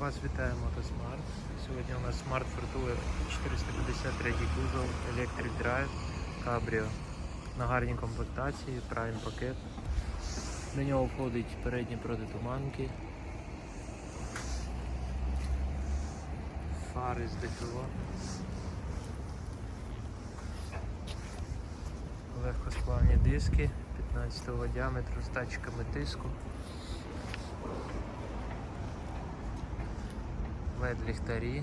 Вас вітає Мотосмарт. Сьогодні у нас Smart Fortwo 453 кузов, Electric Drive, Cabrio. На гарній комплектації, Prime пакет. До нього входить передні протитуманки. Фари з ДФО. Легкосплавні диски 15 діаметру з датчиками тиску. Led ліхтарі.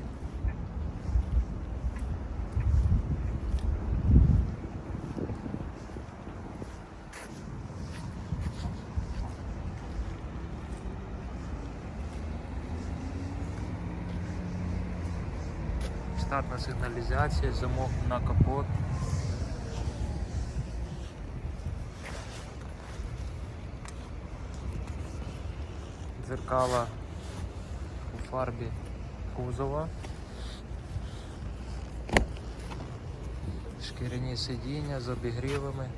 Штатна сигналізація, замок на капот. Дзеркала у фарбі кузова. Шкіряні сидіння з обігрівами.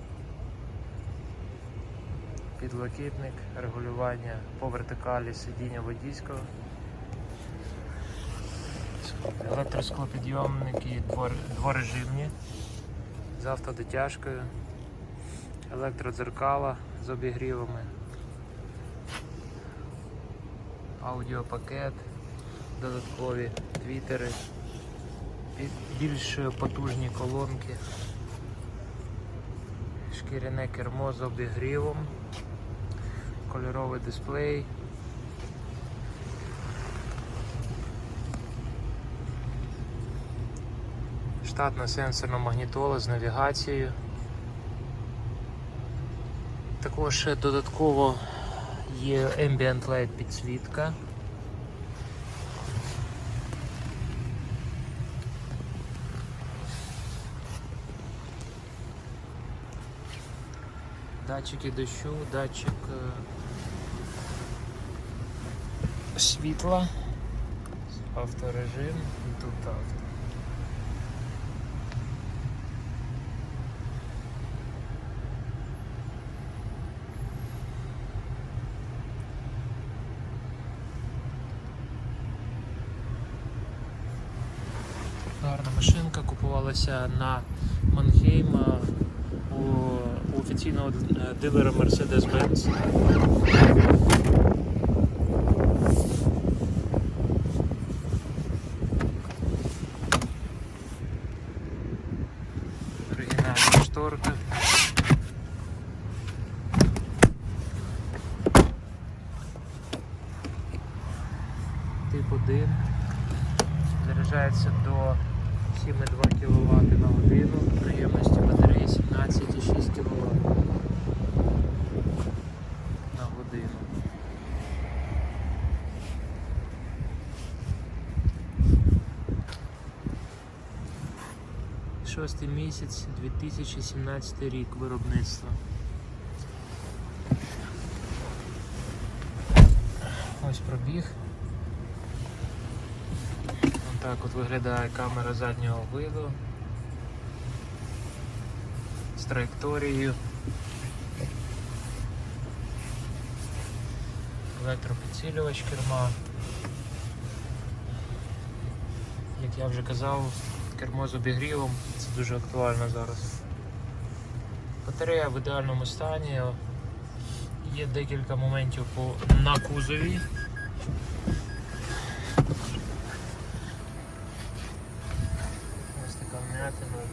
Підлокітник, регулювання по вертикалі сидіння водійського. Електросклопідйомники двор, дворежимні з автодотяжкою, електродзеркала з обігрівами, аудіопакет, додаткові твітери, бі- більш потужні колонки, шкіряне кермо з обігрівом, кольоровий дисплей. Штатна сенсорна магнітола з навігацією. Також додатково є Ambient Light підсвітка. Датчики дощу, датчик е, світла, авторежим тут авто. Гарна машинка купувалася на Манхейма у, офіційного е, дилера Mercedes-Benz. Оригінальна шторка. Тип 1. Заряджається до 7,2 кВт на годину, приємності батареї 17,6 кВт на годину. Шостий місяць 2017 рік виробництва. Ось пробіг. Так от виглядає камера заднього виду з траєкторією. Електропідсилювач керма. Як я вже казав, кермо з обігрівом, це дуже актуально зараз. Батарея в ідеальному стані. Є декілька моментів по на кузові. Ось така вмятина.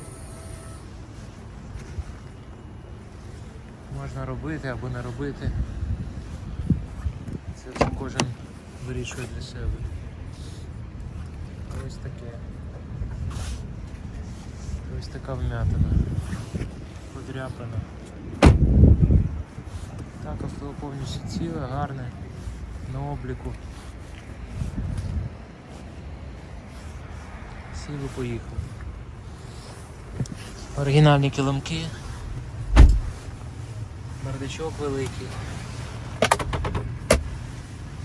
Можна робити або не робити. Це кожен вирішує для себе. Ось таке. Ось така вмятина. Подряпана. Так, авто повністю ціле, гарне, на обліку. Сів і поїхав. Оригінальні килимки. Бардачок великий.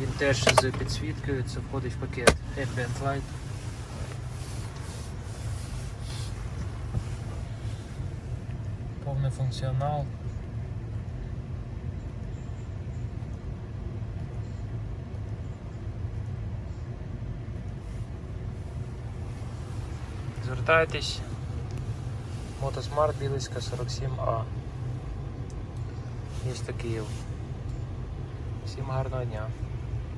Він теж з підсвіткою, це входить в пакет Ambient Light. повний функціонал. Звертайтесь, Мотосмарт Білицька 47А. Місто Київ. Всім гарного дня!